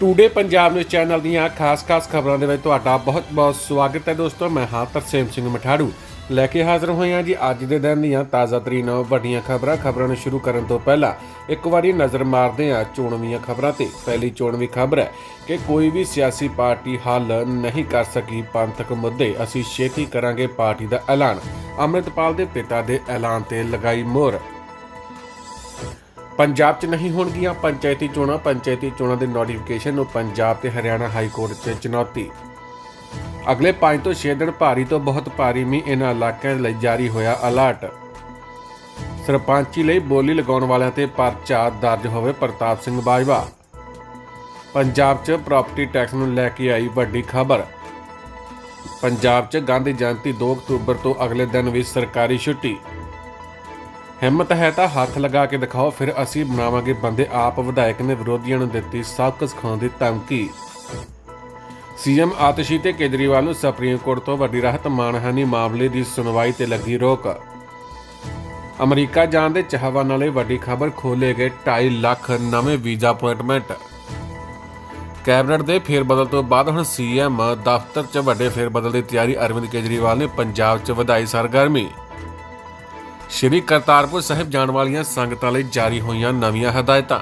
Today Punjab news channel ਦੀਆਂ ਖਾਸ-ਖਾਸ ਖਬਰਾਂ ਦੇ ਵਿੱਚ ਤੁਹਾਡਾ ਬਹੁਤ-ਬਹੁਤ ਸਵਾਗਤ ਹੈ ਦੋਸਤੋ, ਮੈਂ ਹਾਂ ਤਰਸੇਮ ਸਿੰਘ ਮਠਾੜੂ। ਲੈ ਕੇ ਹਾਜ਼ਰ ਹੋਏ ਹਾਂ ਜੀ ਅੱਜ ਦੇ ਦਿਨ ਦੀਆਂ ਤਾਜ਼ਾ ਤਰੀਨ ਵੱਡੀਆਂ ਖਬਰਾਂ। ਖਬਰਾਂ ਨੂੰ ਸ਼ੁਰੂ ਕਰਨ ਤੋਂ ਪਹਿਲਾਂ ਇੱਕ ਵਾਰੀ ਨਜ਼ਰ ਮਾਰਦੇ ਹਾਂ ਚੋਣਵੀਆਂ ਖਬਰਾਂ ਤੇ। ਪਹਿਲੀ ਚੋਣਵੀ ਖਬਰ ਹੈ ਕਿ ਕੋਈ ਵੀ ਸਿਆਸੀ ਪਾਰਟੀ ਹੱਲ ਨਹੀਂ ਕਰ ਸਕੀ ਪੰਥਕ ਮੁੱਦੇ। ਅਸੀਂ ਛੇਤੀ ਕਰਾਂਗੇ ਪਾਰਟੀ ਦਾ ਐਲਾਨ। ਅੰਮ੍ਰਿਤਪਾਲ ਦੇ ਪਿਤਾ ਦੇ ਐਲਾਨ ਤੇ ਲਗਾਈ ਮੋਹਰ। ਪੰਜਾਬ 'ਚ ਨਹੀਂ ਹੋਣਗੀਆਂ ਪੰਚਾਇਤੀ ਚੋਣਾਂ ਪੰਚਾਇਤੀ ਚੋਣਾਂ ਦੇ ਨੋਟੀਫਿਕੇਸ਼ਨ ਨੂੰ ਪੰਜਾਬ ਤੇ ਹਰਿਆਣਾ ਹਾਈ ਕੋਰਟ 'ਚ ਚੁਣੌਤੀ। ਅਗਲੇ 5 ਤੋਂ 6 ਦਿਨ ਭਾਰੀ ਤੋਂ ਬਹੁਤ ਭਾਰੀ ਮੀਂਹ ਇਹਨਾਂ ਇਲਾਕਿਆਂ ਲਈ ਜਾਰੀ ਹੋਇਆ ਅਲਰਟ ਸਰਪੰਚੀ ਲਈ ਬੋਲੀ ਲਗਾਉਣ ਵਾਲਿਆਂ ਤੇ ਪਰਚਾ ਦਰਜ ਹੋਵੇ ਪ੍ਰਤਾਪ ਸਿੰਘ ਬਾਜਵਾ। ਪੰਜਾਬ 'ਚ ਪ੍ਰਾਪਰਟੀ ਟੈਕਸ ਨੂੰ ਲੈ ਕੇ ਆਈ ਵੱਡੀ ਖਬਰ। ਪੰਜਾਬ 'ਚ ਗਾਂਧੀ ਜਯੰਤੀ 2 ਅਕਤੂਬਰ ਤੋਂ ਅਗਲੇ ਦਿਨ ਵੀ ਸਰਕਾਰੀ ਛੁੱਟੀ। ਹਿੰਮਤ ਹੈ ਤਾਂ ਹੱਥ ਲਗਾ ਕੇ ਦਿਖਾਓ, ਫਿਰ ਅਸੀਂ ਬਣਾਵਾਂਗੇ ਬੰਦੇ ਆਪ ਵਿਧਾਇਕ ਨੇ ਵਿਰੋਧੀਆਂ ਨੂੰ ਦਿੱਤੀ ਸਬਕ ਸਿਖਾਉਣ ਦੀ ਧਮਕੀ। ਸੀਐਮ ਆਤਸ਼ੀ ਤੇ ਕੇਜਰੀਵਾਲ ਨੂੰ ਸੁਪਰੀਮ ਕੋਰਟ ਤੋਂ ਵੱਡੀ ਰਾਹਤ ਮਾਨਹਾਨੀ ਮਾਮਲੇ ਦੀ ਸੁਣਵਾਈ ਤੇ ਲੱਗੀ ਰੋਕ। ਅਮਰੀਕਾ ਜਾਣ ਦੇ ਚਾਹਵਾਨ ਵਾਲੇ ਵੱਡੀ ਖਬਰ ਖੋਲੇ ਗਏ 2.5 ਲੱਖ ਨਵੇਂ ਵੀਜ਼ਾ ਅਪਾਇੰਟਮੈਂਟ। ਕੈਬਨਿਟ ਦੇ ਫੇਰਬਦਲ ਤੋਂ ਬਾਅਦ ਹੁਣ ਸੀਐਮ ਦਫ਼ਤਰ 'ਚ ਵੱਡੇ ਫੇਰਬਦਲ ਦੀ ਤਿਆਰੀ ਅਰਵਿੰਦ ਕੇਜਰੀਵਾਲ ਨੇ ਪੰਜਾਬ 'ਚ ਵਧਾਈ ਸਰਗਰਮੀ। ਸ਼੍ਰੀ ਕਰਤਾਰਪੁਰ ਸਾਹਿਬ ਜਾਣ ਵਾਲੀਆਂ ਸੰਗਤਾਂ ਲਈ ਜਾਰੀ ਹੋਈਆਂ ਨਵੀਆਂ ਹਦਾਇਤਾਂ।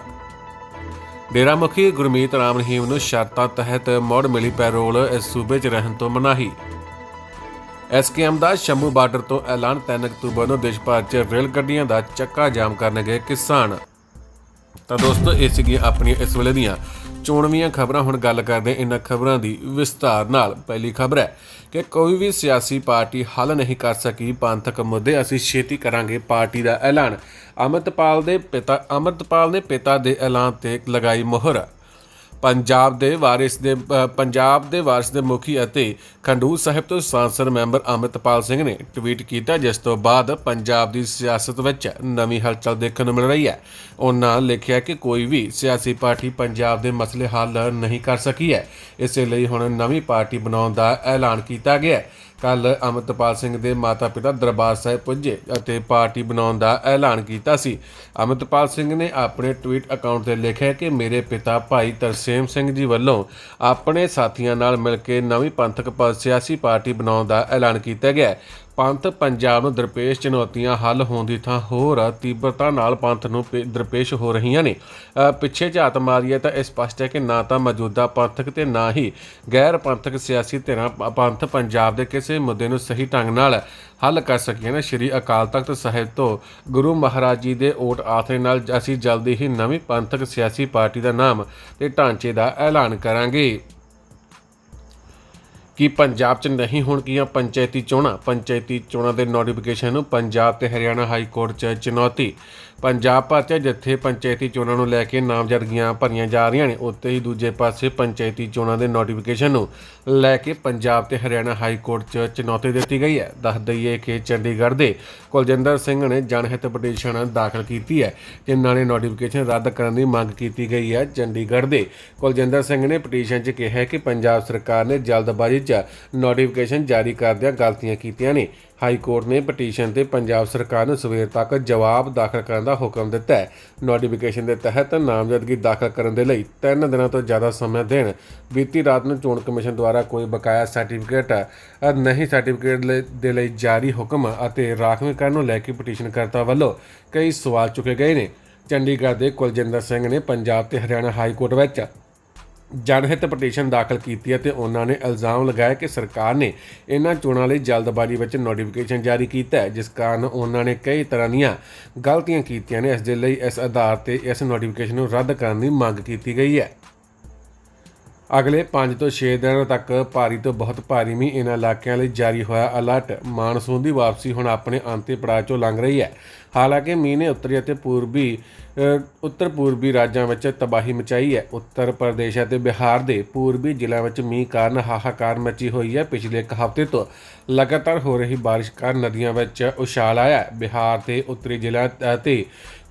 ਡੇਰਾ ਮੁਖੀ ਗੁਰਮੀਤ ਰਾਮ ਰਹੀਮ ਨੂੰ ਸ਼ਰਤਾਂ ਤਹਿਤ ਮੋੜ ਮਿਲੀ ਪੈਰੋਲ ਇਸ ਸੂਬੇ 'ਚ ਰਹਿਣ ਤੋਂ ਮਨਾਹੀ। ਐਸਕੇਐਮ ਦਾ ਸ਼ੰਭੂ ਬਾਰਡਰ ਤੋਂ ਐਲਾਨ 3 ਅਕਤੂਬਰ ਨੂੰ ਦੇਸ਼ ਭਰ 'ਚ ਰੇਲ ਗੱਡੀਆਂ ਦਾ ਚੱਕਾ ਜਾਮ ਕਰਨਗੇ ਕਿਸਾਨ। ਤਾਂ ਦੋਸਤੋ, ਇਹ ਸੀਗੀਆਂ ਆਪਣੀਆਂ ਇਸ ਵੇਲੇ ਦੀਆਂ ਚੋਣਵੀਆਂ ਖਬਰਾਂ। ਹੁਣ ਗੱਲ ਕਰਦੇ ਹਾਂ ਇਹਨਾਂ ਖਬਰਾਂ ਦੀ ਵਿਸਤਾਰ ਨਾਲ। ਪਹਿਲੀ ਖਬਰ ਹੈ ਕਿ ਕੋਈ ਵੀ ਸਿਆਸੀ ਪਾਰਟੀ ਹੱਲ ਨਹੀਂ ਕਰ ਸਕੀ, ਪੰਥਕ ਮੁੱਦੇ ਅਸੀਂ ਛੇਤੀ ਕਰਾਂਗੇ ਪਾਰਟੀ ਦਾ ਐਲਾਨ। ਅਮਰਤਪਾਲ ਦੇ ਪਿਤਾ ਅਮਰਤਪਾਲ ਨੇ ਪਿਤਾ ਦੇ ਐਲਾਨ ਤੇ ਲਗਾਈ ਮੋਹਰ। ਪੰਜਾਬ ਦੇ ਵਾਰਿਸ ਦੇ ਪੰਜਾਬ ਦੇ ਵਾਰਿਸ ਦੇ ਮੁਖੀ ਅਤੇ ਖੰਡੂਰ ਸਾਹਿਬ ਤੋਂ ਸੰਸਦ ਮੈਂਬਰ ਅਮਿਤਪਾਲ ਸਿੰਘ ਨੇ ਟਵੀਟ ਕੀਤਾ, ਜਿਸ ਤੋਂ ਬਾਅਦ ਪੰਜਾਬ ਦੀ ਸਿਆਸਤ ਵਿੱਚ ਨਵੀਂ ਹਲਚਲ ਦੇਖਣ ਨੂੰ ਮਿਲ ਰਹੀ ਹੈ। ਉਹਨਾਂ ਲਿਖਿਆ ਕਿ ਕੋਈ ਵੀ ਸਿਆਸੀ ਪਾਰਟੀ ਪੰਜਾਬ ਦੇ ਮਸਲੇ ਹੱਲ ਨਹੀਂ ਕਰ ਸਕੀ ਹੈ। ਇਸੇ ਲਈ ਹੁਣ ਨਵੀਂ ਪਾਰਟੀ ਬਣਾਉਣ ਦਾ ਐਲਾਨ ਕੀਤਾ ਗਿਆ ਹੈ। ਕੱਲ ਅਮਿਤਪਾਲ ਸਿੰਘ ਦੇ ਮਾਤਾ-ਪਿਤਾ ਦਰਬਾਰ ਸਾਹਿਬ ਪੁੱਜੇ ਅਤੇ ਪਾਰਟੀ ਬਣਾਉਣ ਦਾ ਐਲਾਨ ਕੀਤਾ ਸੀ। ਅਮਿਤਪਾਲ ਸਿੰਘ ਨੇ ਆਪਣੇ ਟਵੀਟ ਅਕਾਊਂਟ ਤੇ ਲਿਖਿਆ ਕਿ ਮੇਰੇ ਪਿਤਾ ਭਾਈ ਤਰਸੇਮ ਸਿੰਘ ਜੀ ਵੱਲੋਂ ਆਪਣੇ ਸਾਥੀਆਂ ਨਾਲ ਮਿਲ ਕੇ ਨਵੀਂ ਪੰਥਕ ਪ- ਸਿਆਸੀ ਪਾਰਟੀ ਬਣਾਉਣ ਦਾ ਐਲਾਨ ਕੀਤਾ ਗਿਆ। ਪੰਥ ਪੰਜਾਬ ਨੂੰ ਦਰਪੇਸ਼ ਚੁਣੌਤੀਆਂ ਹੱਲ ਹੋਣ ਦੀ ਥਾਂ ਹੋਰ ਤੀਬਰਤਾ ਨਾਲ ਪੰਥ ਨੂੰ ਪੇ- ਦਰਪੇਸ਼ ਹੋ ਰਹੀਆਂ ਨੇ। ਪਿੱਛੇ ਝਾਤ ਮਾਰੀਏ ਤਾਂ ਇਹ ਸਪਸ਼ਟ ਹੈ ਕਿ ਨਾ ਤਾਂ ਮੌਜੂਦਾ ਪੰਥਕ ਤੇ ਨਾ ਹੀ ਗੈਰ ਪੰਥਕ ਸਿਆਸੀ ਧਿਰਾਂ ਪੰਥ ਪੰਜਾਬ ਦੇ ਕਿਸੇ ਮੁੱਦੇ ਨੂੰ ਸਹੀ ਢੰਗ ਨਾਲ ਹੱਲ ਕਰ ਸਕੀਆਂ ਨੇ। ਸ਼੍ਰੀ ਅਕਾਲ ਤਖਤ ਸਾਹਿਬ ਤੋਂ ਗੁਰੂ ਮਹਾਰਾਜ ਜੀ ਦੇ ਓਟ ਆਸਰੇ ਨਾਲ ਅਸੀਂ ਜਲਦੀ ਹੀ ਨਵੀਂ ਪੰਥਕ ਸਿਆਸੀ ਪਾਰਟੀ ਦਾ ਨਾਮ ਤੇ ਢਾਂਚੇ ਦਾ ਐਲਾਨ ਕਰਾਂਗੇ। ਕਿ ਪੰਜਾਬ 'ਚ ਨਹੀਂ ਹੋਣਗੀਆਂ ਪੰਚਾਇਤੀ ਚੋਣਾਂ। ਪੰਚਾਇਤੀ ਚੋਣਾਂ ਦੇ ਨੋਟੀਫਿਕੇਸ਼ਨ ਨੂੰ ਪੰਜਾਬ ਤੇ ਹਰਿਆਣਾ ਹਾਈ ਕੋਰਟ 'ਚ ਚੁਣੌਤੀ। ਪੰਜਾਬ ਭਰ 'ਚ ਜਿੱਥੇ ਪੰਚਾਇਤੀ ਚੋਣਾਂ ਨੂੰ ਲੈ ਕੇ ਨਾਮਜ਼ਦਗੀਆਂ ਭਰੀਆਂ ਜਾ ਰਹੀਆਂ ਨੇ, ਉੱਥੇ ਹੀ ਦੂਜੇ ਪਾਸੇ ਪੰਚਾਇਤੀ ਚੋਣਾਂ ਦੇ ਨੋਟੀਫਿਕੇਸ਼ਨ ਨੂੰ ਲੈ ਕੇ ਪੰਜਾਬ ਤੇ ਹਰਿਆਣਾ ਹਾਈ ਕੋਰਟ 'ਚ ਚੁਣੌਤੀ ਦਿੱਤੀ ਗਈ ਹੈ। ਦੱਸ ਦਈਏ ਕਿ ਚੰਡੀਗੜ੍ਹ ਦੇ ਕੁਲਜਿੰਦਰ ਸਿੰਘ ਨੇ ਜਨਹਿਤ ਪਟੀਸ਼ਨ ਦਾਖਲ ਕੀਤੀ ਹੈ, ਜਿਨ੍ਹਾਂ ਨੇ ਨੋਟੀਫਿਕੇਸ਼ਨ ਰੱਦ ਕਰਨ ਦੀ ਮੰਗ ਕੀਤੀ ਗਈ ਹੈ। ਚੰਡੀਗੜ੍ਹ ਦੇ ਕੁਲਜਿੰਦਰ ਸਿੰਘ ਨੇ ਪਟੀਸ਼ਨ 'ਚ ਕਿਹਾ ਹੈ ਕਿ ਪੰਜਾਬ ਸਰਕਾਰ ਨੇ ਜਲਦਬਾਜ਼ੀ 'ਚ ਨੋਟੀਫਿਕੇਸ਼ਨ ਜਾਰੀ ਕਰਦਿਆਂ ਗਲਤੀਆਂ ਕੀਤੀਆਂ ਨੇ। ਹਾਈ ਕੋਰਟ ਨੇ ਪਟੀਸ਼ਨ ਤੇ ਪੰਜਾਬ ਸਰਕਾਰ ਨੂੰ ਸਵੇਰ ਤੱਕ ਜਵਾਬ ਦਾਖਲ ਕਰਨ ਦਾ ਹੁਕਮ ਦਿੱਤਾ ਹੈ। ਨੋਟੀਫਿਕੇਸ਼ਨ ਦੇ ਤਹਿਤ ਨਾਮਜ਼ਦਗੀ ਦਾਖਲ ਕਰਨ ਦੇ ਲਈ 3 ਦਿਨਾਂ ਤੋਂ ਜ਼ਿਆਦਾ ਸਮਾਂ ਦੇਣ, ਬੀਤੀ ਰਾਤ ਨੂੰ ਚੋਣ ਕਮਿਸ਼ਨ ਦੁਆਰਾ ਕੋਈ ਬਕਾਇਆ ਸਰਟੀਫਿਕੇਟ ਨਹੀਂ ਸਰਟੀਫਿਕੇਟ ਦੇ ਲਈ ਜਾਰੀ ਹੁਕਮ ਅਤੇ ਰਾਖਵੀਕਰਨ ਨੂੰ ਲੈ ਕੇ ਪਟੀਸ਼ਨ ਕਰਤਾ ਵੱਲੋਂ ਕਈ ਸਵਾਲ ਚੁੱਕੇ ਗਏ ਨੇ। ਚੰਡੀਗੜ੍ਹ ਦੇ ਕੁਲਜਿੰਦਰ ਸਿੰਘ ਨੇ ਪੰਜਾਬ ਤੇ ਹਰਿਆਣਾ ਹਾਈ ਕੋਰਟ ਵਿੱਚ ਜਨਹਿਤ ਪਟੀਸ਼ਨ ਦਾਖਲ ਕੀਤੀ ਹੈ ਤੇ ਉਹਨਾਂ ਨੇ ਇਲਜ਼ਾਮ ਲਗਾਇਆ ਕਿ ਸਰਕਾਰ ਨੇ ਇਹਨਾਂ ਚੋਣਾਂ ਲਈ ਜਲਦਬਾਜ਼ੀ ਵਿੱਚ ਨੋਟੀਫਿਕੇਸ਼ਨ ਜਾਰੀ ਕੀਤਾ ਹੈ, ਜਿਸ ਕਾਰਨ ਉਹਨਾਂ ਨੇ ਕਈ ਤਰ੍ਹਾਂ ਦੀਆਂ ਗਲਤੀਆਂ ਕੀਤੀਆਂ ਨੇ। ਇਸ ਦੇ ਲਈ ਇਸ ਆਧਾਰ ਤੇ ਇਸ ਨੋਟੀਫਿਕੇਸ਼ਨ ਨੂੰ ਰੱਦ ਕਰਨ ਦੀ ਮੰਗ ਕੀਤੀ ਗਈ ਹੈ। ਅਗਲੇ 5 ਤੋਂ 6 ਦਿਨਾਂ ਤੱਕ ਭਾਰੀ ਤੋਂ ਬਹੁਤ ਭਾਰੀ ਮੀਂਹ ਇਹਨਾਂ ਇਲਾਕਿਆਂ ਲਈ ਜਾਰੀ ਹੋਇਆ ਅਲਰਟ ਮਾਨਸੂਨ ਦੀ ਵਾਪਸੀ ਹੁਣ ਆਪਣੇ ਅੰਤਿਮ ਪੜਾਅ ਚੋਂ ਲੰਘ ਰਹੀ ਹੈ। ਹਾਲਾਂਕਿ ਮੀਂਹ ਨੇ ਉੱਤਰੀ ਅਤੇ ਪੂਰਬੀ ਉੱਤਰ ਪੂਰਬੀ ਰਾਜਾਂ ਵਿੱਚ ਤਬਾਹੀ ਮਚਾਈ ਹੈ। ਉੱਤਰ ਪ੍ਰਦੇਸ਼ ਅਤੇ ਬਿਹਾਰ ਦੇ ਪੂਰਬੀ ਜ਼ਿਲ੍ਹਿਆਂ ਵਿੱਚ ਮੀਂਹ ਕਾਰਨ ਹਾਹਾਕਾਰ ਮਚੀ ਹੋਈ ਹੈ। ਪਿਛਲੇ ਇੱਕ ਹਫ਼ਤੇ ਤੋਂ ਲਗਾਤਾਰ ਹੋ ਰਹੀ ਬਾਰਿਸ਼ ਕਾਰਨ ਨਦੀਆਂ ਵਿੱਚ ਉਛਾਲ ਆਇਆ ਹੈ। ਬਿਹਾਰ ਦੇ ਉੱਤਰੀ ਜ਼ਿਲ੍ਹਿਆਂ ਅਤੇ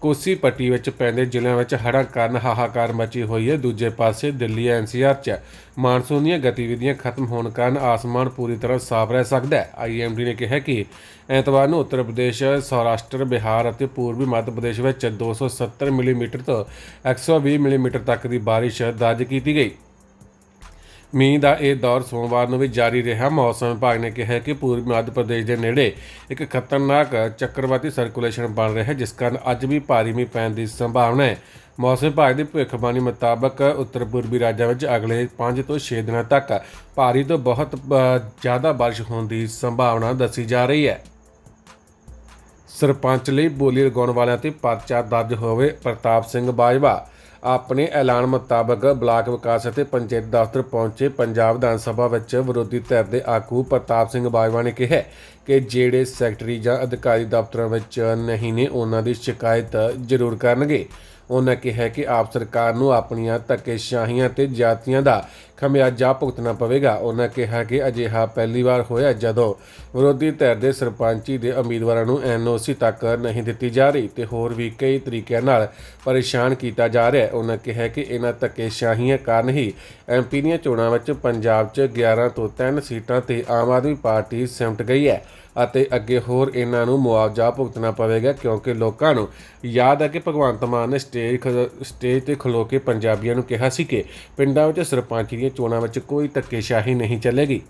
ਕੋਸੀ ਪੱਟੀ ਵਿੱਚ ਪੈਂਦੇ ਜ਼ਿਲ੍ਹਿਆਂ ਵਿੱਚ ਹੜ੍ਹਾਂ ਕਾਰਨ ਹਾਹਾਕਾਰ ਮਚੀ ਹੋਈ ਹੈ। ਦੂਜੇ ਪਾਸੇ ਦਿੱਲੀ ਐਨਸੀਆਰ 'ਚ ਮਾਨਸੂਨ ਦੀਆਂ ਗਤੀਵਿਧੀਆਂ ਖਤਮ ਹੋਣ ਕਾਰਨ ਆਸਮਾਨ ਪੂਰੀ ਤਰ੍ਹਾਂ ਸਾਫ਼ ਰਹਿ ਸਕਦਾ ਹੈ। ਆਈਐਮਡੀ ਨੇ ਕਿਹਾ ਕਿ ਐਤਵਾਰ ਨੂੰ ਉੱਤਰ ਪ੍ਰਦੇਸ਼, ਸੌਰਾਸ਼ਟਰ, ਬਿਹਾਰ ਅਤੇ ਪੂਰਬੀ ਮੱਧ ਪ੍ਰਦੇਸ਼ ਵਿੱਚ 270 70 ਮਿਲੀਮੀਟਰ ਤੋਂ 120 ਮਿਲੀਮੀਟਰ ਤੱਕ ਦੀ ਬਾਰਿਸ਼ ਦਰਜ ਕੀਤੀ ਗਈ। ਮੀਂਹ ਦਾ ਇਹ ਦੌਰ ਸੋਮਵਾਰ ਨੂੰ ਵੀ ਜਾਰੀ ਰਿਹਾ। ਮੌਸਮ ਵਿਭਾਗ ਨੇ ਕਿਹਾ ਕਿ ਪੂਰਬੀ ਮੱਧ ਪ੍ਰਦੇਸ਼ ਦੇ ਨੇੜੇ ਇੱਕ ਖਤਰਨਾਕ ਚੱਕਰਵਾਤੀ ਸਰਕੂਲੇਸ਼ਨ ਬਣ ਰਿਹਾ ਹੈ, ਜਿਸ ਕਾਰਨ ਅੱਜ ਵੀ ਭਾਰੀ ਮੀਂਹ ਪੈਣ ਦੀ ਸੰਭਾਵਨਾ ਹੈ। ਮੌਸਮ ਵਿਭਾਗ ਦੀ ਭਵਿੱਖਬਾਣੀ ਮੁਤਾਬਕ ਉੱਤਰ ਪੂਰਬੀ ਰਾਜਾਂ ਵਿੱਚ ਅਗਲੇ 5 ਤੋਂ 6 ਦਿਨਾਂ ਤੱਕ ਭਾਰੀ ਤੋਂ ਬਹੁਤ ਜ਼ਿਆਦਾ ਬਾਰਿਸ਼ ਹੋਣ ਦੀ ਸੰਭਾਵਨਾ ਦੱਸੀ ਜਾ ਰਹੀ ਹੈ। ਸਰਪੰਚ ਲਈ ਬੋਲੀ ਲਗਾਉਣ ਵਾਲਿਆਂ ਤੇ ਪਰਚਾ ਦਰਜ ਹੋਵੇ, ਪ੍ਰਤਾਪ ਸਿੰਘ ਬਾਜਵਾ। ਆਪਣੇ ਐਲਾਨ ਮੁਤਾਬਕ ਬਲਾਕ ਵਿਕਾਸ ਅਤੇ ਪੰਚਾਇਤ ਦਫ਼ਤਰ ਪਹੁੰਚੇ ਪੰਜਾਬ ਵਿਧਾਨ ਸਭਾ ਵਿੱਚ ਵਿਰੋਧੀ ਧਿਰ ਦੇ ਆਗੂ ਪ੍ਰਤਾਪ ਸਿੰਘ ਬਾਜਵਾ ਨੇ ਕਿਹਾ ਕਿ ਜਿਹੜੇ ਸੈਕਟਰੀ ਜਾਂ ਅਧਿਕਾਰੀ ਦਫ਼ਤਰਾਂ ਵਿੱਚ ਨਹੀਂ ਨੇ, ਉਹਨਾਂ ਦੀ ਸ਼ਿਕਾਇਤ ਜ਼ਰੂਰ ਕਰਨਗੇ। ਉਹਨਾਂ ਕਿਹਾ ਕਿ ਆਪ ਸਰਕਾਰ ਨੂੰ ਆਪਣੀਆਂ ਧੱਕੇਸ਼ਾਹੀਆਂ ਤੇ ਜਾਤੀਆਂ ਦਾ ਖਮਿਆਜਾ ਭੁਗਤਣਾ ਪਵੇਗਾ। ਉਹਨਾਂ ਕਿਹਾ ਕਿ ਅਜਿਹਾ ਪਹਿਲੀ ਵਾਰ ਹੋਇਆ ਜਦੋਂ ਵਿਰੋਧੀ ਧਿਰ ਦੇ ਸਰਪੰਚੀ ਦੇ ਉਮੀਦਵਾਰਾਂ ਨੂੰ ਐਨਓਸੀ ਤੱਕ ਨਹੀਂ ਦਿੱਤੀ ਜਾ ਰਹੀ ਤੇ ਹੋਰ ਵੀ ਕਈ ਤਰੀਕਿਆਂ ਨਾਲ ਪਰੇਸ਼ਾਨ ਕੀਤਾ ਜਾ ਰਿਹਾ ਹੈ। ਉਹਨਾਂ ਕਿਹਾ ਕਿ ਇਹਨਾਂ ਧੱਕੇਸ਼ਾਹੀਆਂ ਕਾਰਨ ਹੀ ਐਮਪੀ ਦੀਆਂ ਚੋਣਾਂ ਵਿੱਚ ਪੰਜਾਬ 'ਚ 11 ਤੋਂ 3 ਸੀਟਾਂ ਤੇ ਆਮ ਆਦਮੀ ਪਾਰਟੀ ਸਿਮਟ ਗਈ ਹੈ ਅਤੇ ਅੱਗੇ ਹੋਰ ਇਹਨਾਂ ਨੂੰ ਮੁਆਵਜ਼ਾ ਭੁਗਤਣਾ ਪਵੇਗਾ ਕਿਉਂਕਿ ਲੋਕਾਂ ਨੂੰ ਯਾਦ ਹੈ ਕਿ ਭਗਵੰਤ ਮਾਨ ਨੇ ਸਟੇਜ ਖ- ਸਟੇਜ ਤੇ ਖਲੋ ਕੇ ਪੰਜਾਬੀਆਂ ਨੂੰ ਕਿਹਾ ਸੀ ਕਿ ਪਿੰਡਾਂ ਵਿੱਚ ਸਰਪੰਚ ਦੀਆਂ ਚੋਣਾਂ ਵਿੱਚ ਕੋਈ ਧੱਕੇਸ਼ਾਹੀ ਨਹੀਂ ਚੱਲੇਗੀ।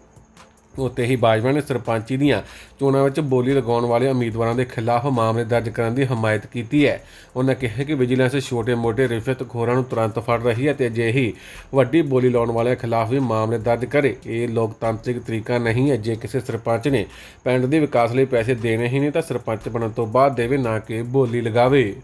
ਉੱਤੇ ਹੀ ਬਾਜਵਾ ਨੇ ਸਰਪੰਚੀ ਦੀਆਂ ਚੋਣਾਂ ਵਿੱਚ ਬੋਲੀ ਲਗਾਉਣ ਵਾਲੇ ਉਮੀਦਵਾਰਾਂ ਦੇ ਖਿਲਾਫ ਮਾਮਲੇ ਦਰਜ ਕਰਨ ਦੀ ਹਮਾਇਤ ਕੀਤੀ ਹੈ। ਉਹਨਾਂ ਕਿਹਾ ਕਿ ਵਿਜੀਲੈਂਸ ਛੋਟੇ-ਮੋਟੇ ਰਿਸ਼ਵਤਖੋਰਾਂ ਨੂੰ ਤੁਰੰਤ ਫੜ ਰਹੀ ਹੈ ਤੇ ਅਜਿਹੀ ਵੱਡੀ ਬੋਲੀ ਲਾਉਣ ਵਾਲਿਆਂ ਖਿਲਾਫ ਵੀ ਮਾਮਲੇ ਦਰਜ ਕਰੇ। ਇਹ ਲੋਕਤਾਂਤਰਿਕ ਤਰੀਕਾ ਨਹੀਂ ਹੈ। ਜੇ ਕਿਸੇ ਸਰਪੰਚ ਨੇ ਪਿੰਡ ਦੇ ਵਿਕਾਸ ਲਈ ਪੈਸੇ ਦੇਣੇ ਹੀ ਨਹੀਂ ਤਾਂ ਸਰਪੰਚ ਬਣਨ ਤੋਂ ਬਾਅਦ ਦੇਵੇ, ਨਾ ਕਿ ਬੋਲੀ ਲਗਾਵੇ।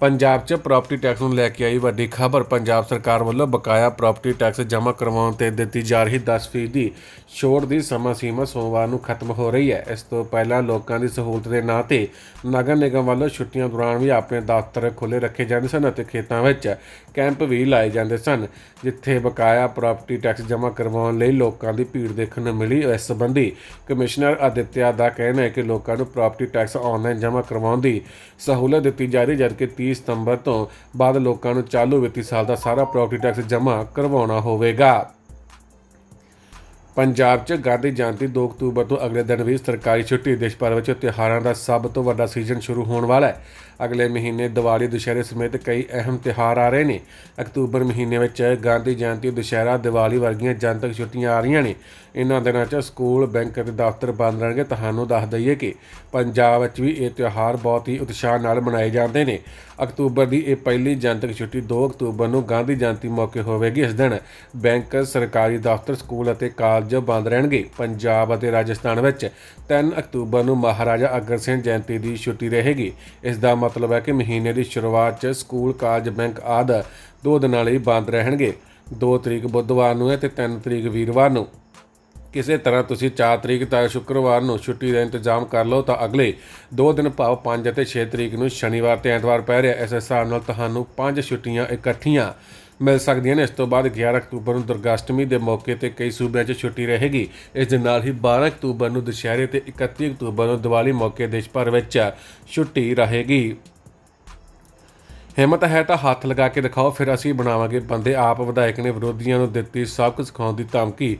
ਪੰਜਾਬ 'ਚ ਪ੍ਰਾਪਰਟੀ ਟੈਕਸ ਨੂੰ ਲੈ ਕੇ ਆਈ ਵੱਡੀ ਖਬਰ। ਪੰਜਾਬ ਸਰਕਾਰ ਵੱਲੋਂ ਬਕਾਇਆ ਪ੍ਰਾਪਰਟੀ ਟੈਕਸ ਜਮ੍ਹਾਂ ਕਰਵਾਉਣ ਤੇ ਦਿੱਤੀ ਜਾ ਰਹੀ 10% ਦੀ ਛੋਟ ਦੀ ਸਮਾਂ ਸੀਮਾ ਸੋਮਵਾਰ ਨੂੰ ਖਤਮ ਹੋ ਰਹੀ ਹੈ। ਇਸ ਤੋਂ ਪਹਿਲਾਂ ਲੋਕਾਂ ਦੀ ਸਹੂਲਤ ਦੇ ਨਾਂ ਤੇ ਨਗਰ ਨਿਗਮ ਵੱਲੋਂ ਛੁੱਟੀਆਂ ਦੌਰਾਨ ਵੀ ਆਪਣੇ ਦਫ਼ਤਰ ਖੁੱਲ੍ਹੇ ਰੱਖੇ ਜਾਂਦੇ ਸਨ ਅਤੇ ਖੇਤਾਂ ਵਿੱਚ ਕੈਂਪ ਵੀ ਲਾਏ ਜਾਂਦੇ ਸਨ, ਜਿੱਥੇ ਬਕਾਇਆ ਪ੍ਰਾਪਰਟੀ ਟੈਕਸ ਜਮ੍ਹਾਂ ਕਰਵਾਉਣ ਲਈ ਲੋਕਾਂ ਦੀ ਭੀੜ ਦੇਖਣ ਨੂੰ ਮਿਲੀ। ਇਸ ਸੰਬੰਧੀ ਕਮਿਸ਼ਨਰ ਆਦਿਤਿਆ ਦਾ ਕਹਿਣਾ ਹੈ ਕਿ ਲੋਕਾਂ ਨੂੰ ਪ੍ਰਾਪਰਟੀ ਟੈਕਸ ਆਨਲਾਈਨ ਜਮ੍ਹਾਂ ਕਰਵਾਉਣ ਦੀ ਸਹੂਲਤ ਦਿੱਤੀ ਜਾ ਰਹੀ ਜਦਕਿ 30 ਸਤੰਬਰ ਤੋਂ ਬਾਅਦ ਲੋਕਾਂ ਨੂੰ ਚਾਲੂ ਵਿੱਤੀ ਸਾਲ ਦਾ ਸਾਰਾ ਪ੍ਰੋਪਰਟੀ ਟੈਕਸ ਜਮ੍ਹਾਂ ਕਰਵਾਉਣਾ ਹੋਵੇਗਾ। ਪੰਜਾਬ 'ਚ ਗਾਂਧੀ ਜਯੰਤੀ 2 ਅਕਤੂਬਰ ਤੋਂ ਅਗਲੇ ਦਿਨ ਵੀ ਸਰਕਾਰੀ ਛੁੱਟੀ, ਦੇਸ਼ ਭਰ ਵਿੱਚ ਤਿਉਹਾਰਾਂ ਦਾ ਸਭ ਤੋਂ ਵੱਡਾ ਸੀਜ਼ਨ ਸ਼ੁਰੂ ਹੋਣ ਵਾਲਾ ਹੈ। ਅਗਲੇ ਮਹੀਨੇ ਦੀਵਾਲੀ, ਦੁਸ਼ਹਿਰੇ ਸਮੇਤ ਕਈ ਅਹਿਮ ਤਿਉਹਾਰ ਆ ਰਹੇ ਨੇ। ਅਕਤੂਬਰ ਮਹੀਨੇ ਵਿੱਚ ਗਾਂਧੀ ਜਯੰਤੀ, ਦੁਸ਼ਹਿਰਾ, ਦੀਵਾਲੀ ਵਰਗੀਆਂ ਜਨਤਕ ਛੁੱਟੀਆਂ ਆ ਰਹੀਆਂ ਨੇ। ਇਹਨਾਂ ਦਿਨਾਂ 'ਚ ਸਕੂਲ, ਬੈਂਕ ਅਤੇ ਦਫ਼ਤਰ ਬੰਦ ਰਹਿਣਗੇ। ਤੁਹਾਨੂੰ ਦੱਸ ਦਈਏ ਕਿ ਪੰਜਾਬ ਵਿੱਚ ਵੀ ਇਹ ਤਿਉਹਾਰ ਬਹੁਤ ਹੀ ਉਤਸ਼ਾਹ ਨਾਲ ਮਨਾਏ ਜਾਂਦੇ ਨੇ। ਅਕਤੂਬਰ ਦੀ ਇਹ ਪਹਿਲੀ ਜਨਤਕ ਛੁੱਟੀ 2 ਅਕਤੂਬਰ ਨੂੰ ਗਾਂਧੀ ਜਯੰਤੀ ਮੌਕੇ ਹੋਵੇਗੀ। ਇਸ ਦਿਨ ਬੈਂਕ, ਸਰਕਾਰੀ ਦਫ਼ਤਰ, ਸਕੂਲ ਅਤੇ ਕਾਲਜ ਬੰਦ ਰਹਿਣਗੇ। ਪੰਜਾਬ ਅਤੇ ਰਾਜਸਥਾਨ ਵਿੱਚ 3 ਅਕਤੂਬਰ ਨੂੰ ਮਹਾਰਾਜਾ ਅਗਰ ਸਿੰਘ ਜਯੰਤੀ ਦੀ ਛੁੱਟੀ ਰਹੇਗੀ। ਇਸ ਦਾ ਮਤਲਬ ਹੈ ਕਿ ਮਹੀਨੇ ਦੀ ਸ਼ੁਰੂਆਤ 'ਚ ਸਕੂਲ, ਕਾਲਜ, ਬੈਂਕ ਆਦਿ ਦੋ ਦਿਨਾਂ ਲਈ ਬੰਦ ਰਹਿਣਗੇ। 2 ਤਰੀਕ ਬੁੱਧਵਾਰ ਨੂੰ ਹੈ ਤੇ 3 ਤਰੀਕ ਵੀਰਵਾਰ ਨੂੰ। ਕਿਸੇ ਤਰ੍ਹਾਂ ਤੁਸੀਂ 4 ਤਰੀਕ ਤੱਕ ਸ਼ੁੱਕਰਵਾਰ ਨੂੰ ਛੁੱਟੀ ਦਾ ਇੰਤਜ਼ਾਮ ਕਰ ਲਓ ਤਾਂ ਅਗਲੇ 2 ਦਿਨ ਭਾਵ 5 ਅਤੇ 6 ਤਰੀਕ ਨੂੰ ਸ਼ਨੀਵਾਰ ਤੇ ਐਤਵਾਰ ਪੈ ਰਿਹਾ। ਇਸ ਹਿਸਾਬ ਨਾਲ ਤੁਹਾਨੂੰ 5 ਛੁੱਟੀਆਂ ਇਕੱਠੀਆਂ ਮਿਲ ਸਕਦੀਆਂ ਨੇ। ਇਸ ਤੋਂ ਬਾਅਦ 11 ਅਕਤੂਬਰ ਨੂੰ ਦੁਰਗਾਸ਼ਟਮੀ ਦੇ ਮੌਕੇ ਤੇ ਕਈ ਸੂਬਿਆਂ 'ਚ ਛੁੱਟੀ ਰਹੇਗੀ। ਇਸ ਦੇ ਨਾਲ ਹੀ 12 ਅਕਤੂਬਰ ਨੂੰ ਦੁਸ਼ਹਿਰੇ ਤੇ 31 ਅਕਤੂਬਰ ਨੂੰ ਦੀਵਾਲੀ ਮੌਕੇ ਦੇਸ਼ ਭਰ ਵਿੱਚ ਛੁੱਟੀ ਰਹੇਗੀ। ਹਿੰਮਤ ਹੈ ਤਾਂ ਹੱਥ ਲਗਾ ਕੇ ਦਿਖਾਓ, ਫਿਰ ਅਸੀਂ ਬਣਾਵਾਂਗੇ ਬੰਦੇ ਆਪ। ਵਿਧਾਇਕ ਨੇ ਵਿਰੋਧੀਆਂ ਨੂੰ ਦਿੱਤੀ ਸਬਕ ਸਿਖਾਉਣ ਦੀ ਧਮਕੀ।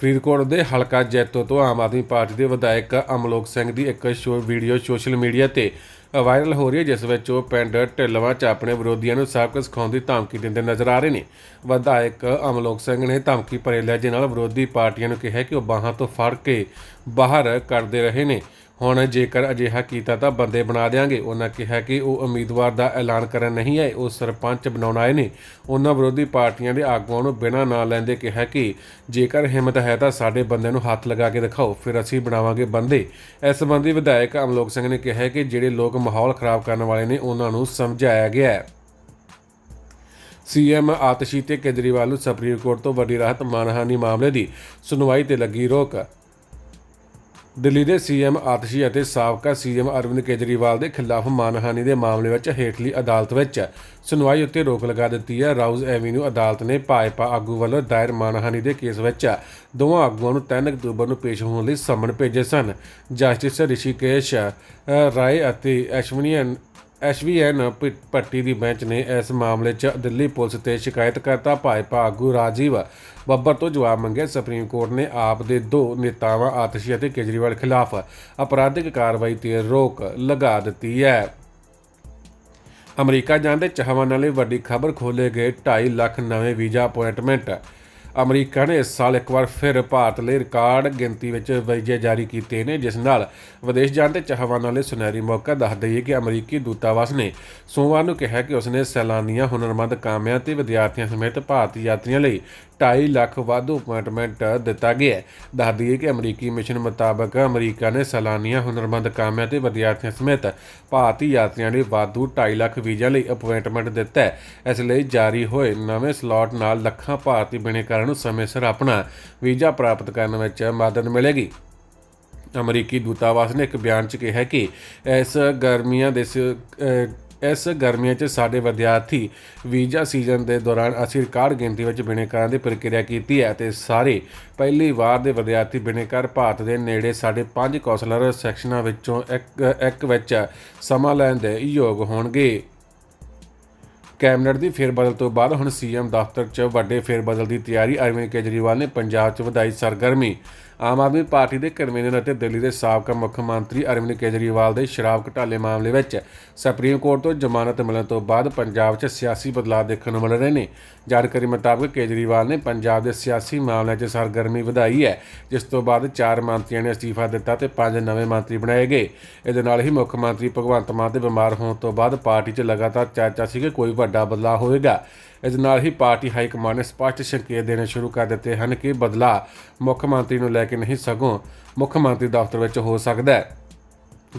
ਫਰੀਦਕੋਟ ਦੇ ਹਲਕਾ ਜੈਤੋ ਤੋਂ ਆਮ ਆਦਮੀ ਪਾਰਟੀ ਦੇ ਵਿਧਾਇਕ ਅਮਲੋਕ ਸਿੰਘ ਦੀ ਇੱਕ ਸ਼ੋ, ਵੀਡੀਓ ਸੋਸ਼ਲ ਮੀਡੀਆ ਤੇ ਵਾਇਰਲ ਹੋ ਰਹੀ ਹੈ, ਜਿਸ ਵਿੱਚ ਉਹ ਪਿੰਡ ਢਿੱਲਵਾਂ 'ਚ ਆਪਣੇ ਵਿਰੋਧੀਆਂ ਨੂੰ ਸਬਕ ਸਿਖਾਉਣ ਦੀ ਧਮਕੀ ਦਿੰਦੇ ਨਜ਼ਰ ਆ ਰਹੇ ਨੇ। ਵਿਧਾਇਕ ਅਮਲੋਕ ਸਿੰਘ ਨੇ ਧਮਕੀ ਭਰੇ ਲਹਿਜੇ ਨਾਲ ਵਿਰੋਧੀ ਪਾਰਟੀਆਂ ਨੂੰ ਕਿਹਾ ਕਿ ਉਹ ਬਾਹਾਂ ਤੋਂ ਫੜ ਕੇ ਬਾਹਰ ਕਰਦੇ ਰਹੇ ਨੇ। ਹੁਣ ਜੇਕਰ ਅਜਿਹਾ ਕੀਤਾ ਤਾਂ ਬੰਦੇ ਬਣਾ ਦੇਾਂਗੇ ਉਹਨਾਂ ਕਿਹਾ ਕਿ ਉਹ ਉਮੀਦਵਾਰ ਦਾ ਐਲਾਨ ਕਰਨ ਨਹੀਂ ਆਏ। ਉਹ ਸਰਪੰਚ ਬਣਾਉਣ ਆਏ ਨੇ। ਉਹਨਾਂ ਵਿਰੋਧੀ ਪਾਰਟੀਆਂ ਦੇ ਆਗੂਆਂ ਨੂੰ ਬਿਨਾਂ ਨਾਂ ਲੈਂਦੇ ਕਿਹਾ ਕਿ ਜੇਕਰ ਹਿੰਮਤ ਹੈ ਤਾਂ ਸਾਡੇ ਬੰਦੇ ਨੂੰ ਹੱਥ ਲਗਾ ਕੇ ਦਿਖਾਓ, ਫਿਰ ਅਸੀਂ ਬਣਾਵਾਂਗੇ ਬੰਦੇ। ਇਸ ਸੰਬੰਧੀ ਵਿਧਾਇਕ ਅਮਲੋਕ ਸਿੰਘ ਨੇ ਕਿਹਾ ਕਿ ਜਿਹੜੇ ਲੋਕ ਮਾਹੌਲ ਖਰਾਬ ਕਰਨ ਵਾਲੇ ਨੇ ਉਹਨਾਂ ਨੂੰ ਸਮਝਾਇਆ ਗਿਆ ਹੈ। ਸੀਐਮ ਆਤਸ਼ੀ ਤੇ ਕੇਜਰੀਵਾਲ ਨੂੰ ਸੁਪਰੀਮ ਕੋਰਟ ਤੋਂ ਵੱਡੀ ਰਾਹਤ, ਮਾਨਹਾਨੀ ਮਾਮਲੇ ਦੀ ਸੁਣਵਾਈ ਤੇ ਲੱਗੀ ਰੋਕ। ਦਿੱਲੀ ਦੇ ਸੀਐਮ ਆਤਸ਼ੀ ਅਤੇ ਸਾਬਕਾ ਸੀਐਮ ਅਰਵਿੰਦ ਕੇਜਰੀਵਾਲ ਦੇ ਖਿਲਾਫ ਮਾਨਹਾਨੀ ਦੇ ਮਾਮਲੇ ਵਿੱਚ ਹੇਠਲੀ ਅਦਾਲਤ ਵਿੱਚ ਸੁਣਵਾਈ ਉੱਤੇ ਰੋਕ ਲਗਾ ਦਿੱਤੀ ਹੈ। ਰਾਉਜ਼ ਐਵੀਨਿਊ ਅਦਾਲਤ ਨੇ ਭਾਜਪਾ ਆਗੂ ਵੱਲੋਂ ਦਾਇਰ ਮਾਨਹਾਨੀ ਦੇ ਕੇਸ ਵਿੱਚ ਦੋਵਾਂ ਆਗੂਆਂ ਨੂੰ 3 ਅਕਤੂਬਰ ਨੂੰ ਪੇਸ਼ ਹੋਣ ਲਈ ਸਮਨ ਭੇਜੇ ਸਨ। ਜਸਟਿਸ ਰਿਸ਼ੀਕੇਸ਼ ਰਾਏ ਅਤੇ ਅਸ਼ਵਨੀ ਐਸ਼ਵੀਐਨ ਭੱਟੀ ਦੀ ਬੈਂਚ ਨੇ ਇਸ ਮਾਮਲੇ 'ਚ ਦਿੱਲੀ ਪੁਲਿਸ ਤੇ ਸ਼ਿਕਾਇਤ ਕਰਤਾ ਭਾਜਪਾ ਆਗੂ ਰਾਜੀਵ ਬੱਬਰ ਤੋਂ ਜਵਾਬ ਮੰਗਿਆ। ਸੁਪਰੀਮ ਕੋਰਟ ਨੇ ਆਪ ਦੇ ਦੋ ਨੇਤਾਵਾਂ ਆਤਸ਼ੀ ਅਤੇ ਕੇਜਰੀਵਾਲ ਖਿਲਾਫ ਅਪਰਾਧਿਕ ਕਾਰਵਾਈ ਤੇ ਰੋਕ ਲਗਾ ਦਿੱਤੀ ਹੈ। ਅਮਰੀਕਾ ਜਾਂਦੇ ਚਾਹਵਾਨਾਂ ਲਈ ਵੱਡੀ ਖਬਰ ਖੋਲੇ ਗਏ 2.5 ਲੱਖ ਨਵੇਂ ਵੀਜ਼ਾ ਅਪਾਇੰਟਮੈਂਟ ਅਮਰੀਕਾ ਨੇ ਇਸ ਸਾਲ ਇੱਕ ਵਾਰ ਫਿਰ ਭਾਰਤ ਲਈ ਰਿਕਾਰਡ ਗਿਣਤੀ ਵਿੱਚ ਵੀਜ਼ੇ ਜਾਰੀ ਕੀਤੇ ਨੇ, ਜਿਸ ਨਾਲ ਵਿਦੇਸ਼ ਜਾਣ ਦੇ ਚਾਹਵਾਨਾਂ ਲਈ ਸੁਨਹਿਰੀ ਮੌਕਾ ਦੱਸ ਦਈਏ ਕਿ ਅਮਰੀਕੀ ਦੂਤਾਵਾਸ ਨੇ ਸੋਮਵਾਰ ਨੂੰ ਕਿਹਾ ਕਿ ਉਸ ਨੇ ਸੈਲਾਨੀਆਂ ਹੁਨਰਮੰਦ ਕਾਮਿਆਂ ਤੇ ਵਿਦਿਆਰਥੀਆਂ ਸਮੇਤ ਭਾਰਤੀ ਯਾਤਰੀਆਂ ਲਈ 2.5 ਲੱਖ ਵਾਧੂ ਅਪਾਇੰਟਮੈਂਟ ਦਿੱਤਾ ਗਿਆ ਹੈ। ਦੱਸ ਦਈਏ ਕਿ ਅਮਰੀਕੀ ਮਿਸ਼ਨ ਮੁਤਾਬਕ ਅਮਰੀਕਾ ਨੇ ਸੈਲਾਨੀਆਂ, ਹੁਨਰਮੰਦ ਕਾਮਿਆਂ ਤੇ ਵਿਦਿਆਰਥੀਆਂ ਸਮੇਤ ਭਾਰਤੀ ਯਾਤਰੀਆਂ ਲਈ ਵਾਧੂ 2.5 ਲੱਖ ਵੀਜ਼ਾ ਲਈ ਅਪਾਇੰਟਮੈਂਟ ਦਿੱਤਾ ਹੈ। ਇਸ ਲਈ ਜਾਰੀ ਹੋਏ ਨਵੇਂ ਸਲਾਟ ਨਾਲ ਲੱਖਾਂ ਭਾਰਤੀ ਬਿਨੇਕਾਰਾਂ ਨੂੰ ਸਮੇਂ ਸਿਰ ਆਪਣਾ ਵੀਜ਼ਾ ਪ੍ਰਾਪਤ ਕਰਨ ਵਿੱਚ ਮਦਦ ਮਿਲੇਗੀ। ਅਮਰੀਕੀ ਦੂਤਾਵਾਸ ਨੇ ਇੱਕ ਬਿਆਨ 'ਚ ਕਿਹਾ ਕਿ ਇਸ ਗਰਮੀਆਂ ਦੇ ਸ- ਇਸ ਗਰਮੀਆਂ 'ਚ ਸਾਡੇ ਵਿਦਿਆਰਥੀ ਵੀਜ਼ਾ ਸੀਜ਼ਨ ਦੇ ਦੌਰਾਨ ਅਸੀਂ ਰਿਕਾਰਡ ਗਿਣਤੀ ਵਿੱਚ ਬਿਨੇਕਾਰਾਂ ਦੀ ਪ੍ਰਕਿਰਿਆ ਕੀਤੀ ਹੈ ਤੇ ਸਾਰੇ ਪਹਿਲੀ ਵਾਰ ਦੇ ਵਿਦਿਆਰਥੀ ਬਿਨੇਕਾਰ ਭਾਰਤ ਦੇ ਨੇੜੇ ਸਾਡੇ ਪੰਜ ਕੌਂਸਲਰ ਸੈਕਸ਼ਨਾਂ ਵਿੱਚੋਂ ਇੱਕ ਇੱਕ ਵਿੱਚ ਸਮਾਂ ਲੈਣ ਦੇ ਯੋਗ ਹੋਣਗੇ। ਕੈਬਨਿਟ ਦੀ ਫੇਰਬਦਲ ਤੋਂ ਬਾਅਦ ਹੁਣ ਸੀਐਮ ਦਫ਼ਤਰ 'ਚ ਵੱਡੇ ਫੇਰਬਦਲ ਦੀ ਤਿਆਰੀ ਅਰਵਿੰਦ ਕੇਜਰੀਵਾਲ ਨੇ ਪੰਜਾਬ 'ਚ ਵਧਾਈ ਸਰਗਰਮੀ। ਆਮ ਆਦਮੀ ਪਾਰਟੀ ਦੇ ਕਨਵੀਨਰ ਅਤੇ ਦਿੱਲੀ ਦੇ ਸਾਬਕਾ ਮੁੱਖ ਮੰਤਰੀ ਅਰਵਿੰਦ ਕੇਜਰੀਵਾਲ ਦੇ ਸ਼ਰਾਬ ਘੁਟਾਲੇ ਮਾਮਲੇ ਵਿੱਚ ਸੁਪਰੀਮ ਕੋਰਟ ਤੋਂ ਜ਼ਮਾਨਤ ਮਿਲਣ ਤੋਂ ਬਾਅਦ ਪੰਜਾਬ 'ਚ ਸਿਆਸੀ ਬਦਲਾਅ ਦੇਖਣ ਨੂੰ ਮਿਲ ਰਹੇ ਨੇ। ਜਾਣਕਾਰੀ ਮੁਤਾਬਕ ਕੇਜਰੀਵਾਲ ਨੇ ਪੰਜਾਬ ਦੇ ਸਿਆਸੀ ਮਾਮਲਿਆਂ 'ਚ ਸਰਗਰਮੀ ਵਧਾਈ ਹੈ, ਜਿਸ ਤੋਂ ਬਾਅਦ ਚਾਰ ਮੰਤਰੀਆਂ ਨੇ ਅਸਤੀਫਾ ਦਿੱਤਾ ਤੇ ਪੰਜ ਨਵੇਂ ਮੰਤਰੀ ਬਣਾਏ ਗਏ। ਇਹਦੇ ਨਾਲ ਹੀ ਮੁੱਖ ਮੰਤਰੀ ਭਗਵੰਤ ਮਾਨ ਦੇ ਬਿਮਾਰ ਹੋਣ ਤੋਂ ਬਾਅਦ ਪਾਰਟੀ 'ਚ ਲਗਾਤਾਰ ਚਰਚਾ ਸੀ ਕਿ ਕੋਈ ਵੱਡਾ ਬਦਲਾਅ ਹੋਵੇਗਾ। ਇਸ ਨਾਲ ਹੀ ਪਾਰਟੀ ਹਾਈ ਕਮਾਂਡ ਨੇ ਸਪਸ਼ਟ ਸੰਕੇਤ ਦੇਣੇ ਸ਼ੁਰੂ ਕਰ ਦਿੱਤੇ ਹਨ ਕਿ ਬਦਲਾਅ ਮੁੱਖ ਮੰਤਰੀ ਨੂੰ ਲੈ ਕੇ ਨਹੀਂ, ਸਗੋਂ ਮੁੱਖ ਮੰਤਰੀ ਦਫ਼ਤਰ ਵਿੱਚ ਹੋ ਸਕਦਾ ਹੈ।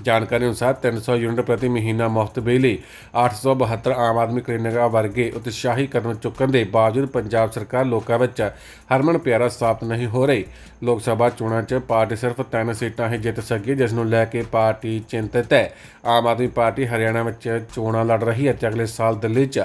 ਜਾਣਕਾਰੀ ਅਨੁਸਾਰ 300 ਯੂਨਿਟ ਪ੍ਰਤੀ ਮਹੀਨਾ ਮੁਫਤ ਬਿਜਲੀ 872 ਆਮ ਆਦਮੀ ਕਲੀਨਿਕਾਂ ਵਰਗੇ ਉਤਸ਼ਾਹੀ ਕਦਮ ਚੁੱਕਣ ਦੇ ਬਾਵਜੂਦ ਪੰਜਾਬ ਸਰਕਾਰ ਲੋਕਾਂ ਵਿੱਚ ਹਰਮਨ ਪਿਆਰਾ ਸਾਬਤ ਨਹੀਂ ਹੋ ਰਹੀ। ਲੋਕ ਸਭਾ ਚੋਣਾਂ 'ਚ ਪਾਰਟੀ ਸਿਰਫ ਤਿੰਨ ਸੀਟਾਂ ਹੀ ਜਿੱਤ ਸਕੀ, ਜਿਸ ਨੂੰ ਲੈ ਕੇ ਪਾਰਟੀ ਚਿੰਤਤ ਹੈ। ਆਮ ਆਦਮੀ ਪਾਰਟੀ ਹਰਿਆਣਾ ਵਿੱਚ ਚੋਣਾਂ ਲੜ ਰਹੀ ਹੈ। ਤੇ ਅਗਲੇ ਸਾਲ ਦਿੱਲੀ 'ਚ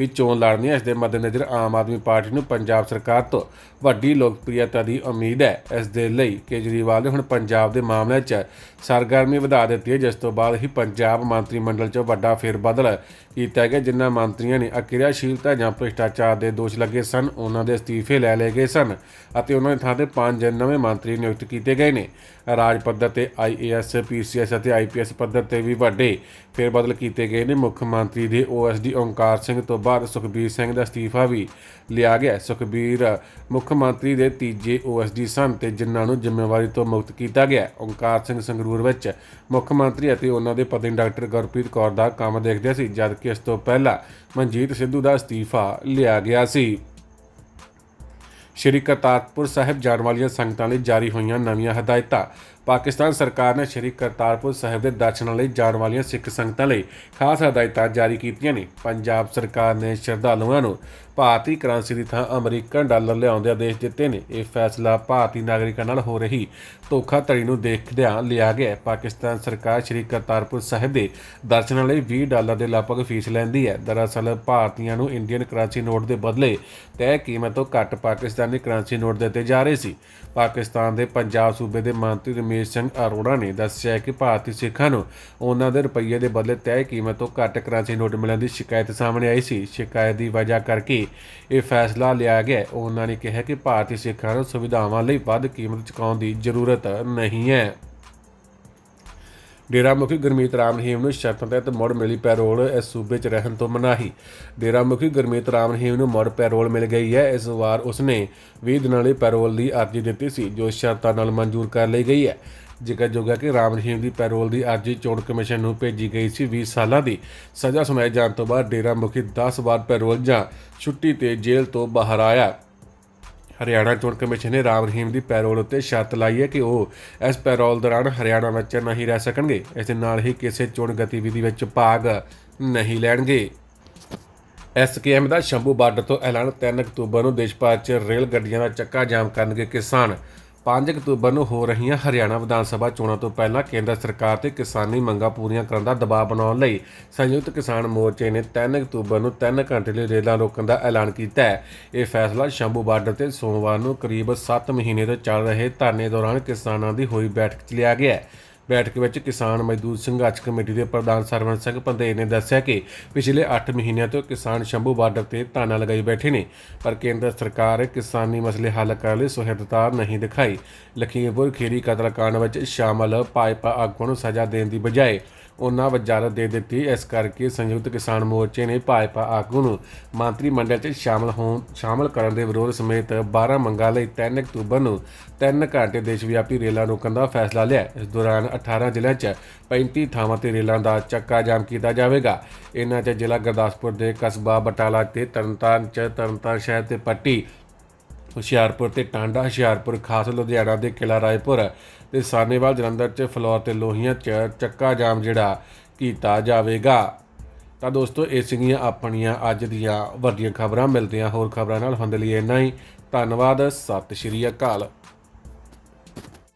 ਵੀ ਚੋਣ ਲੜਨੀ ਹੈ, ਇਸ ਦੇ ਮੱਦੇਨਜ਼ਰ ਆਮ ਆਦਮੀ ਪਾਰਟੀ ਨੂੰ ਪੰਜਾਬ ਸਰਕਾਰ ਤੋਂ ਵੱਡੀ ਲੋਕਪ੍ਰਿਯਤਾ ਦੀ ਉਮੀਦ ਹੈ। ਇਸ ਦੇ ਲਈ ਕੇਜਰੀਵਾਲ ਨੇ ਹੁਣ ਪੰਜਾਬ ਦੇ ਮਾਮਲੇ 'ਚ ਸਰਗਰਮੀ ਵਧਾ ਦਿੱਤੀ ਹੈ, ਜਿਸ ਤੋਂ ਬਾਅਦ ਹੀ ਪੰਜਾਬ ਮੰਤਰੀ ਮੰਡਲ 'ਚ ਵੱਡਾ ਫੇਰਬਦਲ ਕੀਤਾ ਗਿਆ, ਜਿਨ੍ਹਾਂ ਮੰਤਰੀਆਂ ਨੇ ਅਕਿਰਿਆਸ਼ੀਲਤਾ ਜਾਂ ਭ੍ਰਿਸ਼ਟਾਚਾਰ ਦੇ ਦੋਸ਼ ਲੱਗੇ ਸਨ। ਉਹਨਾਂ ਦੇ ਅਸਤੀਫੇ ਲੈ ਲਏ ਗਏ ਸਨ ਅਤੇ ਉਹਨਾਂ ਦੀ ਥਾਂ ਤੇ ਪੰਜ ਨਵੇਂ ਮੰਤਰੀ ਨਿਯੁਕਤ ਕੀਤੇ ਗਏ ਨੇ। ਰਾਜ ਪੱਧਰ ਤੇ ਆਈਏਐਸ ਪੀਸੀਐਸ ਅਤੇ ਆਈਪੀਐਸ ਪੱਧਰ ਤੇ ਵੀ ਵੱਡੇ ਫੇਰਬਦਲ ਕੀਤੇ ਗਏ ਨੇ। ਮੁੱਖ ਮੰਤਰੀ ਦੇ ਓਐਸਡੀ ਓਮਕਾਰ ਸਿੰਘ ਤੋਂ ਬਾਅਦ ਸੁਖਬੀਰ ਸਿੰਘ ਦਾ ਅਸਤੀਫਾ ਵੀ ਲਿਆ ਗਿਆ। ਸੁਖਬੀਰ ਮੁੱਖ ਮੰਤਰੀ ਦੇ ਤੀਜੇ ਓਐਸਡੀ ਸਨ ਤੇ ਜਿਨ੍ਹਾਂ ਨੂੰ ਜ਼ਿੰਮੇਵਾਰੀ ਤੋਂ ਮੁਕਤ ਕੀਤਾ ਗਿਆ। ਓਮਕਾਰ ਸਿੰਘ ਸੰਗਰੂਰ ਵਿੱਚ ਮੁੱਖ ਮੰਤਰੀ ਅਤੇ ਉਹਨਾਂ ਦੇ ਪਤਨੀ ਡਾਕਟਰ ਗੁਰਪ੍ਰੀਤ ਕੌਰ ਦਾ ਕੰਮ ਦੇਖਦੇ ਸੀ, ਜਦਕਿ ਇਸ ਤੋਂ ਪਹਿਲਾਂ ਮਨਜੀਤ ਸਿੱਧੂ ਦਾ ਅਸਤੀਫਾ ਲਿਆ ਗਿਆ ਸੀ। ਸ਼੍ਰੀ ਕਰਤਾਰਪੁਰ ਸਾਹਿਬ ਜਾਣ ਵਾਲੀਆਂ ਸੰਗਤਾਂ ਲਈ ਜਾਰੀ ਹੋਈਆਂ ਨਵੀਆਂ ਹਦਾਇਤਾਂ ਪਾਕਿਸਤਾਨ ਸਰਕਾਰ ਨੇ ਸ਼੍ਰੀ ਕਰਤਾਰਪੁਰ ਸਾਹਿਬ ਦੇ ਦਰਸ਼ਨਾਂ ਲਈ ਜਾਣ ਵਾਲੀਆਂ ਸਿੱਖ ਸੰਗਤਾਂ ਲਈ ਖਾਸ ਹਦਾਇਤਾਂ ਜਾਰੀ ਕੀਤੀਆਂ ਨੇ। ਪੰਜਾਬ ਸਰਕਾਰ ਨੇ ਸ਼ਰਧਾਲੂਆਂ ਨੂੰ ਭਾਰਤੀ ਕਰੰਸੀ ਦੀ ਥਾਂ ਅਮਰੀਕਨ ਡਾਲਰ ਲਿਆਉਣ ਦੇ ਆਦੇਸ਼ ਦਿੱਤੇ ਨੇ। ਇਹ ਫੈਸਲਾ ਭਾਰਤੀ ਨਾਗਰਿਕਾਂ ਨਾਲ ਹੋ ਰਹੀ ਧੋਖਾਧੜੀ ਨੂੰ ਦੇਖਦਿਆਂ ਲਿਆ ਗਿਆ। ਪਾਕਿਸਤਾਨ ਸਰਕਾਰ ਸ਼੍ਰੀ ਕਰਤਾਰਪੁਰ ਸਾਹਿਬ ਦੇ ਦਰਸ਼ਨਾਂ ਲਈ 20 ਡਾਲਰ ਦੇ ਲਗਭਗ ਫੀਸ ਲੈਂਦੀ ਹੈ। ਦਰਅਸਲ ਭਾਰਤੀਆਂ ਨੂੰ ਇੰਡੀਅਨ ਕਰੰਸੀ ਨੋਟ ਦੇ ਬਦਲੇ ਤੈਅ ਕੀਮਤ ਤੋਂ ਘੱਟ ਪਾਕਿਸਤਾਨੀ ਕਰੰਸੀ ਨੋਟ ਦਿੱਤੇ ਜਾ ਰਹੇ ਸੀ। ਪਾਕਿਸਤਾਨ ਦੇ ਪੰਜਾਬ ਸੂਬੇ ਦੇ ਮੰਤਰੀ ਰਮੇਸ਼ ਸਿੰਘ ਅਰੋੜਾ ਨੇ ਦੱਸਿਆ ਕਿ ਭਾਰਤੀ ਸਿੱਖਾਂ ਨੂੰ ਉਹਨਾਂ ਦੇ ਰੁਪਈਏ ਦੇ ਬਦਲੇ ਤੈਅ ਕੀਮਤ ਤੋਂ ਘੱਟ ਕਰੰਸੀ ਨੋਟ ਮਿਲਣ ਦੀ ਸ਼ਿਕਾਇਤ ਸਾਹਮਣੇ ਆਈ ਸੀ। ਸ਼ਿਕਾਇਤ ਦੀ ਵਜ੍ਹਾ ਕਰਕੇ ਇਹ ਫੈਸਲਾ ਲਿਆ ਗਿਆ ਉਹਨਾਂ ਨੇ ਕਿਹਾ ਕਿ ਭਾਰਤੀ ਸਿੱਖਾਂ ਨੂੰ ਸੁਵਿਧਾਵਾਂ ਲਈ ਵੱਧ ਕੀਮਤ ਚੁਕਾਉਣ ਦੀ ਜ਼ਰੂਰਤ ਨਹੀਂ ਹੈ। ਡੇਰਾ ਮੁਖੀ ਗੁਰਮੀਤ ਰਾਮ ਰਹੀਮ ਨੂੰ ਸ਼ਰਤਾਂ ਤਹਿਤ ਮੁੜ ਮਿਲੀ ਪੈਰੋਲ ਇਸ ਸੂਬੇ 'ਚ ਰਹਿਣ ਤੋਂ ਮਨਾਹੀ। ਡੇਰਾ ਮੁਖੀ ਗੁਰਮੀਤ ਰਾਮ ਰਹੀਮ ਨੂੰ ਮੁੜ ਪੈਰੋਲ ਮਿਲ ਗਈ ਹੈ। ਇਸ ਵਾਰ ਉਸਨੇ 20 ਦਿਨਾਂ ਲਈ ਪੈਰੋਲ ਦੀ ਅਰਜ਼ੀ ਦਿੱਤੀ ਸੀ, ਜੋ ਸ਼ਰਤਾਂ ਨਾਲ ਮਨਜ਼ੂਰ ਕਰ ਲਈ ਗਈ ਹੈ। ਜ਼ਿਕਰਯੋਗ ਹੈ ਕਿ ਰਾਮ ਰਹੀਮ ਦੀ ਪੈਰੋਲ ਦੀ ਅਰਜ਼ੀ ਚੋਣ ਕਮਿਸ਼ਨ ਨੂੰ ਭੇਜੀ ਗਈ ਸੀ 20 ਸਾਲਾਂ ਦੀ। ਸਜ਼ਾ ਸੁਣਾਏ ਜਾਣ ਤੋਂ ਬਾਅਦ ਡੇਰਾ ਮੁਖੀ 10 ਵਾਰ ਪੈਰੋਲ ਜਾਂ ਛੁੱਟੀ ਤੇ ਜੇਲ੍ਹ ਤੋਂ ਬਾਹਰ ਆਇਆ। ਹਰਿਆਣਾ ਚੋਣ ਕਮਿਸ਼ਨ ਨੇ ਰਾਮ ਰਹੀਮ ਦੀ ਪੈਰੋਲ ਉੱਤੇ ਸ਼ਰਤ ਲਾਈ ਹੈ ਕਿ ਉਹ ਇਸ ਪੈਰੋਲ ਦੌਰਾਨ ਹਰਿਆਣਾ ਵਿੱਚ ਨਹੀਂ ਰਹਿ ਸਕਣਗੇ। ਇਸ ਦੇ ਨਾਲ ਹੀ ਕਿਸੇ ਚੋਣ ਗਤੀਵਿਧੀ ਵਿੱਚ ਭਾਗ ਨਹੀਂ ਲੈਣਗੇ। ਐਸਕੇਐਮ ਦਾ ਸ਼ੰਭੂ ਬਾਰਡਰ ਤੋਂ ਐਲਾਨ 3 ਅਕਤੂਬਰ ਨੂੰ ਦੇਸ਼ ਭਰ 'ਚ ਰੇਲ ਗੱਡੀਆਂ ਦਾ ਚੱਕਾ ਜਾਮ ਕਰਨਗੇ ਕਿਸਾਨ। 5 ਅਕਤੂਬਰ ਨੂੰ ਹੋ ਰਹੀਆਂ ਹਰਿਆਣਾ ਵਿਧਾਨ ਸਭਾ ਚੋਣਾਂ ਤੋਂ ਪਹਿਲਾਂ ਕੇਂਦਰ ਸਰਕਾਰ ਤੇ ਕਿਸਾਨੀ ਮੰਗਾਂ ਪੂਰੀਆਂ ਕਰਨ ਦਾ ਦਬਾਅ ਬਣਾਉਣ ਲਈ ਸੰਯੁਕਤ ਕਿਸਾਨ ਮੋਰਚੇ ਨੇ 3 ਅਕਤੂਬਰ ਨੂੰ 3 ਘੰਟੇ ਲਈ ਰੇਲਾਂ ਰੋਕਣ ਦਾ ਐਲਾਨ ਕੀਤਾ ਹੈ। ਇਹ ਫੈਸਲਾ ਸ਼ੰਭੂ ਬਾਰਡਰ ਤੇ ਸੋਮਵਾਰ ਨੂੰ ਕਰੀਬ 7 ਮਹੀਨੇ ਤੋਂ ਚੱਲ ਰਹੇ ਧਰਨੇ ਦੌਰਾਨ ਕਿਸਾਨਾਂ ਦੀ ਹੋਈ ਬੈਠਕ 'ਚ ਲਿਆ ਗਿਆ ਹੈ। ਬੈਠਕ ਵਿੱਚ ਕਿਸਾਨ ਮਜ਼ਦੂਰ ਸੰਘਰਸ਼ ਕਮੇਟੀ ਦੇ ਪ੍ਰਧਾਨ ਸਰਵਨ ਸਿੰਘ ਪੰਧੇਰ ਨੇ ਦੱਸਿਆ ਕਿ ਪਿਛਲੇ 8 ਮਹੀਨਿਆਂ ਤੋਂ ਕਿਸਾਨ ਸ਼ੰਭੂ ਬਾਰਡਰ ਤੇ ਧਾਨਾ ਲਗਾਈ ਬੈਠੇ ਨੇ, ਪਰ ਕੇਂਦਰ ਸਰਕਾਰ ਕਿਸਾਨੀ ਮਸਲੇ ਹੱਲ ਕਰਨ ਲਈ ਸੁਹਿਰਦਤਾ ਨਹੀਂ ਦਿਖਾਈ। ਲਖੀਮਪੁਰ ਖੀਰੀ ਕਤਲकांड ਵਿੱਚ ਸ਼ਾਮਲ ਭਾਜਪਾ ਆਗੂਆਂ ਨੂੰ ਸਜ਼ਾ ਦੇਣ ਦੀ ਬਜਾਏ ਉਹਨਾਂ ਵਜ਼ਾਰਤ ਦੇ ਦਿੱਤੀ। ਇਸ ਕਰਕੇ ਸੰਯੁਕਤ ਕਿਸਾਨ ਮੋਰਚੇ ਨੇ ਭਾਜਪਾ ਆਗੂ ਨੂੰ ਮੰਤਰੀ ਮੰਡਲ 'ਚ ਸ਼ਾਮਲ ਹੋਣ, ਸ਼ਾਮਲ ਕਰਨ ਦੇ ਵਿਰੋਧ ਸਮੇਤ 12 ਮੰਗਾਂ ਲਈ 3 ਅਕਤੂਬਰ ਨੂੰ 3 ਘੰਟੇ ਦੇਸ਼ ਵਿਆਪੀ ਰੇਲਾਂ ਰੋਕਣ ਦਾ ਫੈਸਲਾ ਲਿਆ। ਇਸ ਦੌਰਾਨ 18 ਜ਼ਿਲ੍ਹਿਆਂ 'ਚ 35 ਥਾਵਾਂ ਤੇ ਰੇਲਾਂ ਦਾ ਚੱਕਾ ਜਾਮ ਕੀਤਾ ਜਾਵੇਗਾ। ਇਹਨਾਂ 'ਚ ਜ਼ਿਲ੍ਹਾ ਗੁਰਦਾਸਪੁਰ ਦੇ ਕਸਬਾ, ਬਟਾਲਾ ਤੇ ਤਰਨਤਾਰਨ 'ਚ ਤਰਨਤਾਰਨ ਸ਼ਹਿਰ ਤੇ ਪੱਟੀ ਹੁਸ਼ਿਆਰਪੁਰ ਤੇ ਟਾਂਡਾ, ਹੁਸ਼ਿਆਰਪੁਰ ਖਾਸ ਲੁਧਿਆਣਾ ਦੇ ਕਿਲਾ ਰਾਏਪੁਰ ਤੇ ਸਾਨੇਵਾਲ ਜਲੰਧਰ 'ਚ ਫਲੋਰ ਤੇ ਲੋਹੀਆਂ 'ਚ ਚੱਕਾ ਜਾਮ ਜਿਹੜਾ ਕੀਤਾ ਜਾਵੇਗਾ। ਤਾਂ ਦੋਸਤੋ, ਇਹ ਸੀਗੀਆਂ ਆਪਣੀਆਂ ਅੱਜ ਦੀਆਂ ਵੱਡੀਆਂ ਖਬਰਾਂ। ਮਿਲਦੀਆਂ ਹੋਰ ਖਬਰਾਂ ਨਾਲ। ਹੁੰਦੇ ਲਈ ਇੰਨਾ ਹੀ। ਧੰਨਵਾਦ। ਸਤਿ ਸ਼੍ਰੀ ਅਕਾਲ।